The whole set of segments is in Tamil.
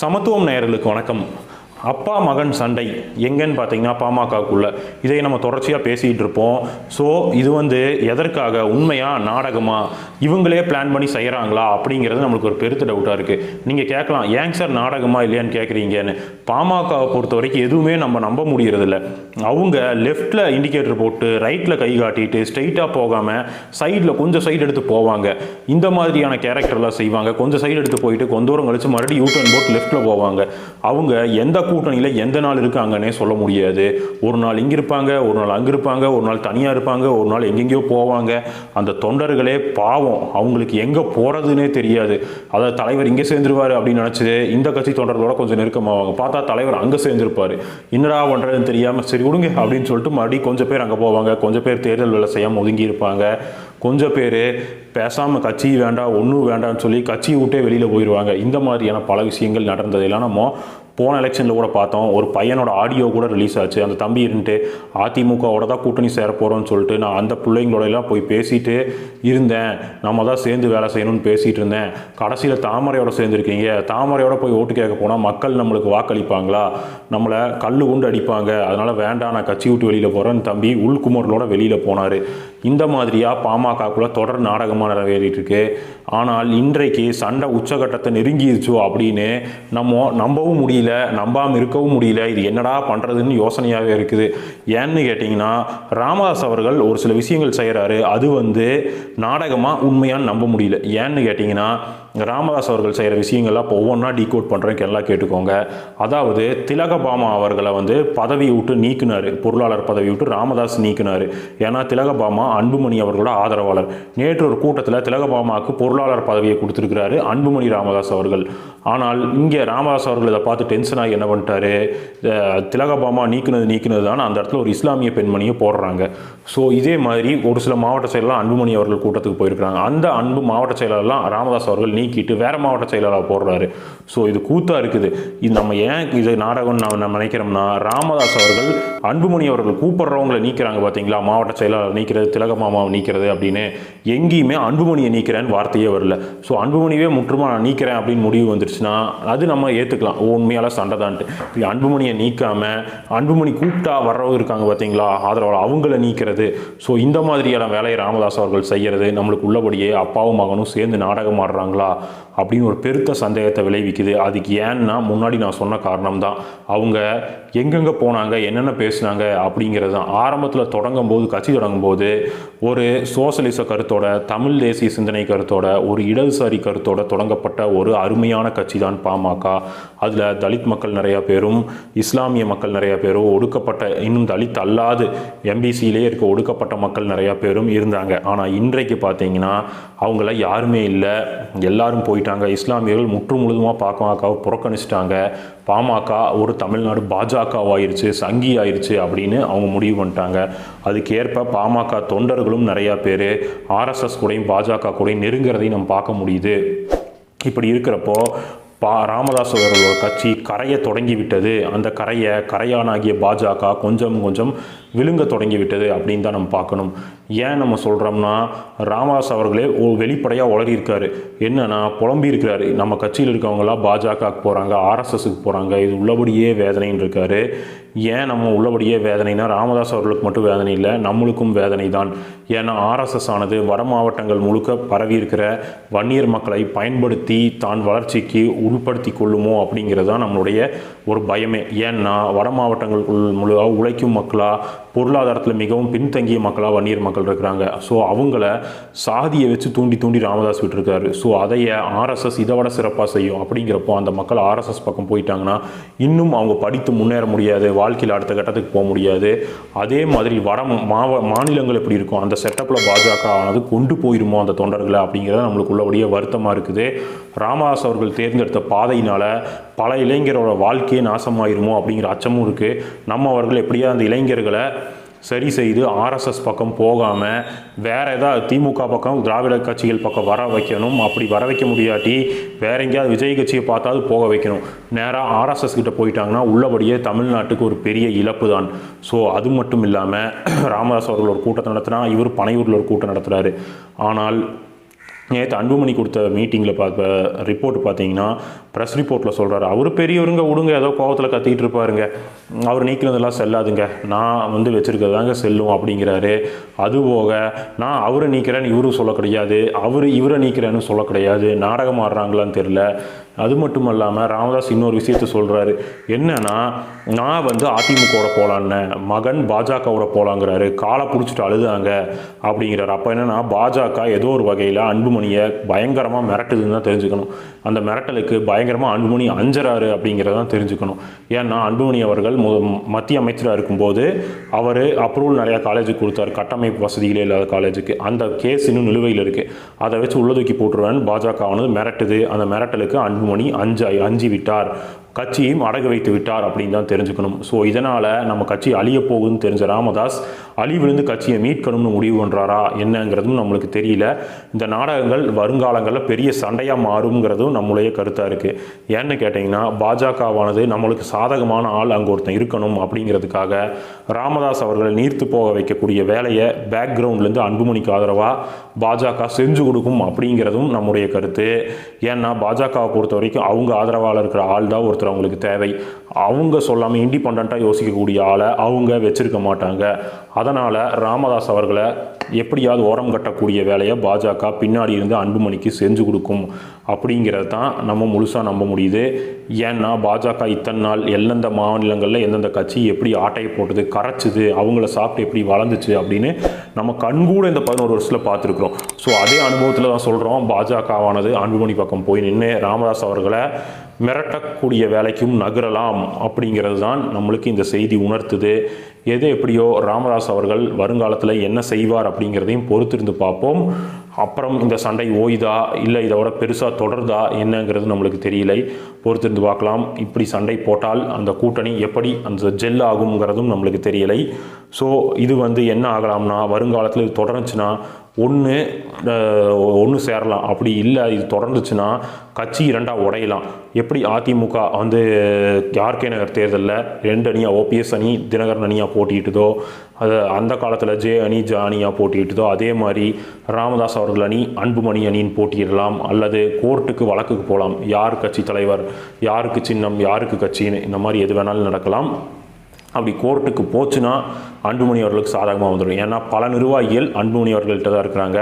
சமத்துவம் நேயர்களுக்கு வணக்கம். அப்பா மகன் சண்டை எங்கன்னு பார்த்தீங்கன்னா பாமகக்குள்ள இதை நம்ம தொடர்ச்சியாக பேசிகிட்டு இருப்போம். ஸோ இது வந்து எதற்காக? உண்மையாக நாடகமாக இவங்களே பிளான் பண்ணி செய்கிறாங்களா அப்படிங்கிறது நம்மளுக்கு ஒரு பெருத்த டவுட்டாக இருக்குது நீங்கள் கேட்கலாம் ஏங்க சார் நாடகமா இல்லையான்னு கேட்குறீங்கன்னு. பாமகவை பொறுத்த வரைக்கும் எதுவுமே நம்ம நம்ப முடியறதில்ல. அவங்க லெஃப்டில் இண்டிகேட்டர் போட்டு ரைட்டில் கை காட்டிட்டு ஸ்ட்ரைட்டாக போகாமல் சைடில் கொஞ்சம் சைடு எடுத்து போவாங்க. இந்த மாதிரியான கேரக்டர்லாம் செய்வாங்க. கொஞ்சம் சைடு எடுத்து போயிட்டு கொஞ்ச தூரம் கழிச்சு மறுபடியும் யூ டர்ன் போட்டு லெஃப்ட்டில் போவாங்க. அவங்க எந்த கூட்டணியில் எந்த நாள் இருக்காங்கன்னே சொல்ல முடியாது. ஒரு நாள் இங்கே இருப்பாங்க ஒரு நாள் அங்கே இருப்பாங்க ஒரு நாள் தனியாக இருப்பாங்க ஒரு நாள் எங்கெங்கேயோ போவாங்க. அந்த தொண்டர்களே பாவம் அவங்களுக்கு எங்கே போகிறதுனே தெரியாது. அதாவது தலைவர் இங்கே சேர்ந்துருவார் அப்படின்னு நினச்சது இந்த கட்சி தொண்டர்களோட கொஞ்சம் நெருக்கமாவாங்க. பார்த்தா தலைவர் அங்கே சேர்ந்துருப்பார். என்னடா பண்ணுறதுன்னு தெரியாமல் சரி விடுங்க அப்படின்னு சொல்லிட்டு மறுபடியும் கொஞ்சம் பேர் அங்கே போவாங்க. கொஞ்சம் பேர் தேர்தல் வேலை செய்யாமல் ஒதுங்கி இருப்பாங்க. கொஞ்சம் பேர் பேசாமல் கட்சி வேண்டாம் ஒன்றும் வேண்டாம்னு சொல்லி கட்சியை விட்டே வெளியில் போயிடுவாங்க இந்த மாதிரியான பல விஷயங்கள் நடந்ததெல்லாம் நம்ம போன எலெக்ஷனில் கூட பார்த்தோம் ஒரு பையனோட ஆடியோ கூட ரிலீஸ் ஆச்சு. அந்த தம்பி இருந்துட்டு அதிமுகவோட தான் கூட்டணி சேர போகிறோம்னு சொல்லிட்டு நான் அந்த பிள்ளைங்களோட எல்லாம் போய் பேசிட்டு இருந்தேன். நம்ம தான் சேர்ந்து வேலை செய்யணும்னு பேசிகிட்டு இருந்தேன். கடைசியில் தாமரையோட சேர்ந்துருக்கீங்க. தாமரையோட போய் ஓட்டு கேட்க போனால் மக்கள் நம்மளுக்கு வாக்களிப்பாங்களா? நம்மளை கல் குண்டு அடிப்பாங்க. அதனால் வேண்டாம் நான் கட்சி விட்டு வெளியில் போகிறேன்னு தம்பி உள்குமரலோட வெளியில் போனார். இந்த மாதிரியாக பாமகக்குள்ள தொடர் நாடகமாக நிறைவேறிட்டு இருக்கு ஆனால் இன்றைக்கு சண்டை உச்சகட்டத்தை நெருங்கிடுச்சு அப்படின்னு நம்ம நம்பவும் முடியல நம்பாமல் இருக்கவும் முடியல. இது என்னடா பண்ணுறதுன்னு யோசனையாகவே இருக்குது. ஏன்னு கேட்டிங்கன்னா ராமதாஸ் அவர்கள் ஒரு சில விஷயங்கள் செய்கிறாரு அது வந்து நாடகமாக உண்மையான்னு நம்ப முடியல. ஏன்னு கேட்டிங்கன்னா ராமதாஸ் அவர்கள் செய்கிற விஷயங்கள்லாம் இப்போ ஒவ்வொன்றா டீகோட் பண்ணுறேன் எல்லாம் கேட்டுக்கோங்க. அதாவது திலகபாமா அவர்களை வந்து பதவி விட்டு நீக்கினார். பொருளாளர் பதவி விட்டு ராமதாஸ் நீக்கினார். ஏன்னா திலகபாமா அன்புமணி அவர்களோட ஆதரவாளர். நேற்று ஒரு கூட்டத்தில் திலகபாமாவுக்கு பொருளாளர் பதவியை கொடுத்துருக்கிறாரு அன்புமணி ராமதாஸ் அவர்கள். ஆனால் இங்கே ராமதாஸ் அவர்கள் இதை பார்த்து டென்ஷன் ஆகி என்ன பண்ணிட்டாரு? திலகபாமா நீக்கினது நீக்கினது தான் அந்த இடத்துல ஒரு இஸ்லாமிய பெண்மணியை போடுறாங்க. ஸோ இதே மாதிரி ஒரு சில மாவட்ட செயலெலாம் அன்புமணி அவர்கள் கூட்டத்துக்கு போயிருக்கிறாங்க. அந்த அன்பு மாவட்ட செயலர்லாம் ராமதாஸ் அவர்கள் நீக்கிட்டு வேறு மாவட்ட செயலாளராக போடுறாரு. ஸோ இது கூத்தாக இருக்குது. இது நம்ம ஏன் இது நாடகம் நம்ம நம்ம நினைக்கிறோம்னா ராமதாஸ் அவர்கள் அன்புமணி அவர்கள் கூப்பிடுறவங்களை நீக்கிறாங்க பார்த்தீங்களா மாவட்ட செயலாளர் நீக்கிறது திலகமாமாவை நீக்கிறது அப்படின்னு எங்கேயுமே அன்புமணியை நீக்கிறேன்னு வார்த்தையே வரல. ஸோ அன்புமணியே முற்றுமா நான் நீக்கிறேன் அப்படின்னு முடிவு வந்துருச்சுன்னா அது நம்ம ஏற்றுக்கலாம் உண்மையால சண்டை தான்ட்டு இப்படி அன்புமணியை நீக்காம அன்புமணி கூப்பிட்டா வர்றவங்க இருக்காங்க பார்த்தீங்களா ஆதரவாளர் அவங்கள நீக்கிறது. ஸோ இந்த மாதிரியான வேலையை ராமதாஸ் அவர்கள் செய்யறது நம்மளுக்கு உள்ளபடியே அப்பாவும் மகனும் சேர்ந்து நாடகம் ஆடுறாங்களா? அப்படின்னு ஒரு பெருத்த சந்தேகத்தை விளைவிக்குது. அதுக்கு ஏன்னா முன்னாடி நான் சொன்ன காரணம் தான் அவங்க எங்கெங்கே போனாங்க என்னென்ன பேசுனாங்க அப்படிங்கிறது தான் ஆரம்பத்தில் தொடங்கும் போது கட்சி தொடங்கும் போது ஒரு சோசலிச கருத்தோட தமிழ் தேசிய சிந்தனை கருத்தோட ஒரு இடதுசாரி கருத்தோட தொடங்கப்பட்ட ஒரு அருமையான கட்சி தான் பாமக. அதில் தலித் மக்கள் நிறையா பேரும் இஸ்லாமிய மக்கள் நிறையா பேரும் ஒடுக்கப்பட்ட இன்னும் தலித் அல்லாது எம்பிசியிலே இருக்க ஒடுக்கப்பட்ட மக்கள் நிறையா பேரும் இருந்தாங்க. ஆனால் இன்றைக்கு பார்த்தீங்கன்னா அவங்கள யாருமே இல்லை. எல்லா எல்லாரும் போயிட்டாங்க. இஸ்லாமியர்கள் முற்று முழுதுமாக பாமகவை புறக்கணிச்சிட்டாங்க. பாமக ஒரு தமிழ்நாடு பாஜகவாயிருச்சு சங்கி ஆயிருச்சு அப்படின்னு அவங்க முடிவு பண்ணிட்டாங்க. அதுக்கேற்ப பாமக தொண்டர்களும் நிறையா பேர் ஆர்எஸ்எஸ் கூடயும் பாஜக கூடயும் நெருங்கிறதையும் நம்ம பார்க்க முடியுது. இப்படி இருக்கிறப்போ பா ராமதாஸ் அவர்களோட கட்சி கரையை தொடங்கி விட்டது அந்த கரையை கரையானாகிய பாஜக கொஞ்சம் கொஞ்சம் விழுங்க தொடங்கிவிட்டது அப்படின்னு தான் நம்ம பார்க்கணும். ஏன் நம்ம சொல்கிறோம்னா ராமதாஸ் அவர்களே வெளிப்படையாக உளறியிருக்காரு. என்னன்னா புலம்பியிருக்கிறாரு. நம்ம கட்சியில் இருக்கவங்களாம் பாஜகவுக்கு போகிறாங்க ஆர்எஸ்எஸ்க்கு போகிறாங்க இது உள்ளபடியே வேதனைன்னு இருக்காரு. ஏன் நம்ம உள்ளபடியே வேதனைனா ராமதாஸ் அவர்களுக்கு மட்டும் வேதனை இல்லை நம்மளுக்கும் வேதனை தான். ஏன்னா ஆர்எஸ்எஸ் ஆனது வட மாவட்டங்கள் முழுக்க பரவி இருக்கிற வன்னியர் மக்களை பயன்படுத்தி தான் வளர்ச்சிக்கு உள்படுத்தி கொள்ளுமோ அப்படிங்கிறது தான் நம்மளுடைய ஒரு பயமே. ஏன்னா வட மாவட்டங்களுக்குள் முழுவாக உழைக்கும் மக்களாக பொருளாதாரத்தில் மிகவும் பின்தங்கிய மக்களாக வன்னியர் மக்கள் இருக்கிறாங்க. ஸோ அவங்கள சாதியை வச்சு தூண்டி தூண்டி ராமதாஸ் விட்டுருக்காரு. ஸோ அதைய ஆர்எஸ்எஸ் இதை விட சிறப்பாக செய்யும். அப்படிங்கிறப்போ அந்த மக்கள் ஆர்எஸ்எஸ் பக்கம் போயிட்டாங்கன்னா இன்னும் அவங்க படித்து முன்னேற முடியாது வாழ்க்கையில் அடுத்த கட்டத்துக்கு போக முடியாது. அதே மாதிரி வட மாவ மாநிலங்கள் எப்படி இருக்கும்? அந்த செட்டப்பில் பாஜக ஆனது கொண்டு போயிருமோ அந்த தொண்டர்களை அப்படிங்கிறது நம்மளுக்கு உள்ளபடியே வருத்தமாக இருக்குது. ராமதாஸ் அவர்கள் தேர்ந்தெடுத்த பாதையினால் பல இளைஞரோட வாழ்க்கையே நாசமாயிருமோ அப்படிங்கிற அச்சமும் இருக்குது நம்ம அவர்கள் எப்படியா அந்த இளைஞர்களை சரி செய்து ஆர்எஸ்எஸ் பக்கம் போகாமல் வேறு ஏதாவது திமுக பக்கம் திராவிட கட்சிகள் பக்கம் வர வைக்கணும். அப்படி வர வைக்க முடியாட்டி வேற எங்கேயாவது விஜய் கட்சியை பார்த்தாவது போக வைக்கணும். நேராக ஆர்எஸ்எஸ் கிட்ட போயிட்டாங்கன்னா உள்ளபடியே தமிழ்நாட்டுக்கு ஒரு பெரிய இழப்பு தான். ஸோ அது மட்டும் இல்லாமல் ராமதாஸ் அவர்கள் ஒரு கூட்டத்தை நடத்தினா இவர் பனையூரில் ஒரு கூட்டம் நடத்துகிறாரு ஆனால் நேற்று அன்புமணி கொடுத்த மீட்டிங்கில் பார்த்த ரிப்போர்ட் பார்த்தீங்கன்னா ப்ரெஸ் ரிப்போர்ட்டில் சொல்கிறாரு அவர் பெரியவருங்க விடுங்க ஏதோ கோவத்தில் கத்திக்கிட்டு இருப்பாருங்க. அவர் நீக்கினதெல்லாம் செல்லாதுங்க. நான் வந்து வச்சுருக்கிறதாங்க செல்லும் அப்படிங்கிறாரு. அதுபோக நான் அவரை நீக்கிறேன்னு இவரும் சொல்ல கிடையாது. அவர் இவரை நீக்கிறேன்னு சொல்ல கிடையாது. நாடகம் ஆடுறாங்களான்னு தெரில அது மட்டும் இல்லாமல் ராமதாஸ் இன்னொரு விஷயத்த சொல்கிறாரு என்னன்னா நான் வந்து அதிமுகவோட போகலான்னு மகன் பாஜகவோட போகலாங்கிறாரு காலை பிடிச்சிட்டு அழுதாங்க அப்படிங்கிறாரு. அப்போ என்னென்னா பாஜக ஏதோ ஒரு வகையில் அன்புமணியை பயங்கரமாக மிரட்டுதுன்னு தான் தெரிஞ்சுக்கணும். அந்த மிரட்டலுக்கு பயங்கரமாக அன்புமணி அஞ்சறாரு அப்படிங்கிறதான் தெரிஞ்சுக்கணும். ஏன்னா அன்புமணி அவர்கள் மு மத்திய அமைச்சராக இருக்கும்போது அவர் அப்ரூவல் நிறையா காலேஜுக்கு கொடுத்தார். கட்டமைப்பு வசதிகளே இல்லாத காலேஜுக்கு அந்த கேஸ் இன்னும் நிலுவையில் இருக்குது அதை வச்சு உள்ள தூக்கி போட்டுருவேன் பாஜக ஆனது மிரட்டுது. அந்த மிரட்டலுக்கு அன்புமணி அஞ்சு அஞ்சு விட்டார் கட்சியும் அடகு வைத்து விட்டார் அப்படின்னு தான் தெரிஞ்சுக்கணும். ஸோ இதனால் நம்ம கட்சி அழிய போகுதுன்னு தெரிஞ்ச ராமதாஸ் அழிவிலிருந்து கட்சியை மீட்கணும்னு முடிவு பண்ணுறாரா என்னங்கிறதும் நம்மளுக்கு தெரியல. இந்த நாடகங்கள் வருங்காலங்களில் பெரிய சண்டையாக மாறுங்கிறதும் நம்மளுடைய கருத்தாக இருக்குது ஏன்னு கேட்டிங்கன்னா பாஜகவானது நம்மளுக்கு சாதகமான ஆள் அங்கே ஒருத்தன் இருக்கணும் அப்படிங்கிறதுக்காக ராமதாஸ் அவர்களை நீர்த்து போக வைக்கக்கூடிய வேலையை பேக்ரவுண்ட்லேருந்து அன்புமணிக்கு ஆதரவாக பாஜக செஞ்சு கொடுக்கும் அப்படிங்கிறதும் நம்முடைய கருத்து. ஏன்னா பாஜகவை பொறுத்த வரைக்கும் அவங்க ஆதரவாளர் இருக்கிற ஆள் தான் ஒருத்தர் அவங்களுக்கு தேவை. அவங்க சொல்லாமல் இண்டிபெண்ட்டாக யோசிக்கக்கூடிய ஆளை அவங்க வச்சுருக்க மாட்டாங்க. அதனால் ராமதாஸ் அவர்களை எப்படியாவது ஓரம் கட்டக்கூடிய வேலையை பாஜக பின்னாடி இருந்து அன்புமணிக்கு செஞ்சு கொடுக்கும். அப்படிங்கிறது தான் நம்ம முழுசாக நம்ப முடியுது. ஏன்னா பாஜக இத்தனை நாள் எந்தெந்த மாநிலங்களில் எந்தெந்த கட்சி எப்படி ஆட்டையை போட்டது கரைச்சிது அவங்கள சாப்பிட்டு எப்படி வளர்ந்துச்சு அப்படின்னு நம்ம கண்கூட இந்த பதினோரு வருஷத்தில் பார்த்துருக்குறோம். ஸோ அதே அனுபவத்தில் தான் சொல்கிறோம் பாஜகவானது அன்புமணி பக்கம் போய் நின்று ராமதாஸ் அவர்களை மிரட்டக்கூடிய வேலைக்கும் நகரலாம் அப்படிங்கிறது தான் நம்மளுக்கு இந்த செய்தி உணர்த்துது. எது எப்படியோ ராமதாஸ் அவர்கள் வருங்காலத்தில் என்ன செய்வார் அப்படிங்கிறதையும் பொறுத்திருந்து பார்ப்போம். அப்புறம் இந்த சண்டை ஓய்தா இல்லை இதோட பெருசாக தொடருதா என்னங்கிறது நம்மளுக்கு தெரியலை. பொறுத்திருந்து பார்க்கலாம். இப்படி சண்டை போட்டால் அந்த கூட்டணி எப்படி அந்த ஜெல் ஆகுங்கிறதும் நம்மளுக்கு தெரியலை. ஸோ இது வந்து என்ன ஆகலாம்னா வருங்காலத்தில் இது தொடர்ந்துச்சுன்னா ஒன்று ஒன்று சேரலாம். அப்படி இல்லை இது தொடர்ந்துச்சுன்னா கட்சி இரண்டாக உடையலாம். எப்படி அதிமுக வந்து ஆர்கே நகர் தேர்தலில் ரெண்டு அணியாக ஓபிஎஸ் அணி தினகரன் அணியாக போட்டிட்டுதோ அது அந்த காலத்தில் ஜே அணி ஜ அணியாக போட்டிட்டுதோ அதே மாதிரி ராமதாஸ் அவர்கள் அணி அன்புமணி அணின்னு போட்டியிடலாம். அல்லது கோர்ட்டுக்கு வழக்குக்கு போகலாம் யார் கட்சி தலைவர் யாருக்கு சின்னம் யாருக்கு கட்சின்னு இந்த மாதிரி எது வேணாலும் நடக்கலாம். அப்படி கோர்ட்டுக்கு போச்சுன்னா அன்புமணி அவர்களுக்கு சாதகமாக வந்துடும். ஏன்னா பல நிர்வாகிகள் அன்புமணி அவர்கள்ட்ட தான் இருக்கிறாங்க.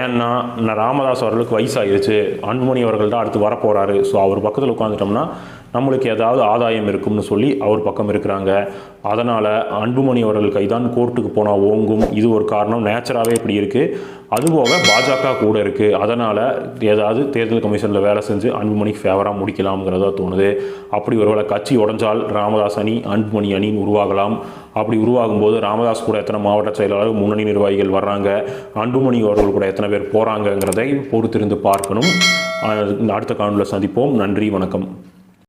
ஏன்னா நான் ராமதாஸ் அவர்களுக்கு வயசாகிருச்சு அன்புமணி அவர்கள் தான் அடுத்து வரப்போகிறாரு ஸோ அவர் பக்கத்தில் உட்காந்துட்டோம்னா நம்மளுக்கு ஏதாவது ஆதாயம் இருக்கும்னு சொல்லி அவர் பக்கம் இருக்கிறாங்க. அதனால் அன்புமணி அவர்கள் கைதான் கோர்ட்டுக்கு போனால் ஓங்கும். இது ஒரு காரணம். நேச்சராகவே இப்படி இருக்குது அதுபோக பாஜக கூட இருக்குது அதனால் ஏதாவது தேர்தல் கமிஷனில் வேலை செஞ்சு அன்புமணிக்கு ஃபேவராக முடிக்கலாம்ங்கிறதா தோணுது. அப்படி ஒருவேளை கட்சி உடஞ்சால் ராமதாஸ் அணி அன்புமணி அணின்னு உருவாகலாம். அப்படி உருவாகும் போது ராமதாஸ் கூட எத்தனை மாவட்ட செயலாளர் முன்னணி நிர்வாகிகள் வர்றாங்க அன்புமணி அவர்கள் கூட எத்தனை பேர் போகிறாங்கங்கிறதை பொறுத்திருந்து பார்க்கணும். அடுத்த காணொலியில் சந்திப்போம். நன்றி வணக்கம்.